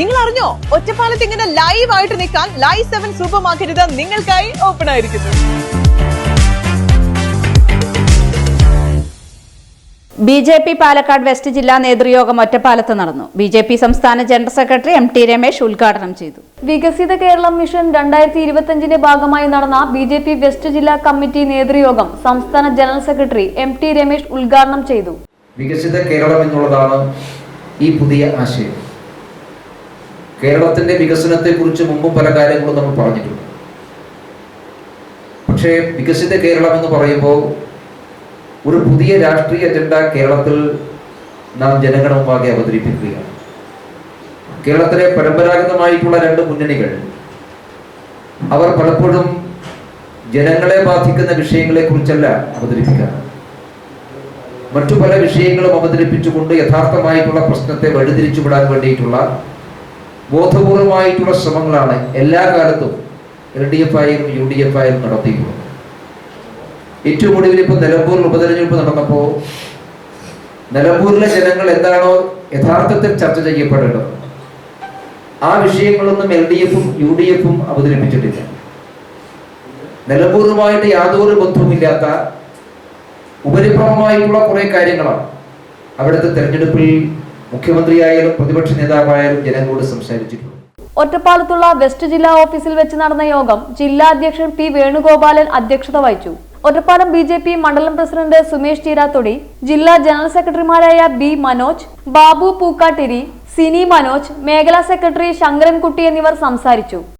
നിങ്ങൾ അറിഞ്ഞോ ഒറ്റപ്പാലത്ത് ഇങ്ങനെ ലൈവ് ആയിട്ട് നിൽക്കാൻ ലൈവ് സെവൻ സൂപ്പർ മാർക്കറ്റ് നിങ്ങൾക്കായി ഓപ്പൺ ആയിരിക്കുന്നു. B J P Palakkad west ജില്ലാ നേതൃയോഗം ഒറ്റപ്പാലത്ത് നടന്നു. ബി ജെ പി സംസ്ഥാന general secretary M T Ramesh ഉദ്ഘാടനം ചെയ്തു. വികസിത കേരളം മിഷൻ രണ്ടായിരത്തി ഇരുപത്തിയഞ്ചിന്റെ ഭാഗമായി നടന്ന ബി ജെ പി വെസ്റ്റ് ജില്ലാ കമ്മിറ്റി നേതൃയോഗം സംസ്ഥാന general secretary M T Ramesh ഉദ്ഘാടനം ചെയ്തു. വികസിത കേരളം എന്നുള്ളതാണ് ഈ പുതിയ ആശയം. കേരളത്തിന്റെ വികസനത്തെക്കുറിച്ച് മുമ്പും പല കാര്യങ്ങളും നമ്മൾ പറഞ്ഞിട്ടുണ്ട്. പക്ഷേ വികസിത കേരളം എന്ന് പറയുമ്പോൾ ഒരു പുതിയ രാഷ്ട്രീയ അജണ്ട കേരളത്തിൽ നാം ജനങ്ങളുടെ മുമ്പാകെ അവതരിപ്പിക്കുകയാണ്. കേരളത്തിലെ പരമ്പരാഗതമായിട്ടുള്ള രണ്ട് മുന്നണികൾ അവർ പലപ്പോഴും ജനങ്ങളെ ബാധിക്കുന്ന വിഷയങ്ങളെ കുറിച്ചല്ല അവതരിപ്പിക്കാറ്. മറ്റു പല വിഷയങ്ങളും അവതരിപ്പിച്ചുകൊണ്ട് യഥാർത്ഥമായിട്ടുള്ള പ്രശ്നത്തെ വഴിതിരിച്ചു വിടാൻ വേണ്ടിയിട്ടുള്ള ബോധപൂർവമായിട്ടുള്ള ശ്രമങ്ങളാണ് എല്ലാ കാലത്തും എൽ ഡി എഫ് ആയാലും യു ഡി എഫ് ആയാലും നടത്തിയിട്ടുള്ളത് ഏറ്റവും ഒടുവിൽ ഉപതെരഞ്ഞെടുപ്പ് നടന്നപ്പോൾ നിലമ്പൂരിലെ ജനങ്ങൾ എന്താണോ യഥാർത്ഥത്തിൽ ചർച്ച ചെയ്യപ്പെടേണ്ടത്. ആ വിഷയങ്ങളൊന്നും എൽ ഡി എഫും യു ഡി എഫും അവതരിപ്പിച്ചിട്ടില്ല. നിലമ്പൂരുമായിട്ട് യാതൊരു ബന്ധവുമില്ലാത്ത ഉപരിപ്ലവമായിട്ടുള്ള കുറെ കാര്യങ്ങളാണ് അവിടുത്തെ തെരഞ്ഞെടുപ്പിൽ മുഖ്യമന്ത്രിയായാലും പ്രതിപക്ഷ നേതാവായാലും ജനങ്ങളോട് സംസാരിച്ചിട്ടുണ്ട്. ഒറ്റപ്പാലത്തുള്ള വെസ്റ്റ് ജില്ലാ ഓഫീസിൽ വെച്ച് നടന്ന യോഗം ജില്ലാ അധ്യക്ഷൻ പി വേണുഗോപാലൻ അധ്യക്ഷത വഹിച്ചു. ഒറ്റപ്പാലം ബി ജെ പി മണ്ഡലം പ്രസിഡന്റ് സുമേഷ് ചീരാത്തൊടി ജില്ലാ ജനറൽ സെക്രട്ടറിമാരായ ബി മനോജ് ബാബു പൂക്കാട്ടിരി സിനി മനോജ് മേഖലാ സെക്രട്ടറി ശങ്കരൻകുട്ടി എന്നിവർ സംസാരിച്ചു.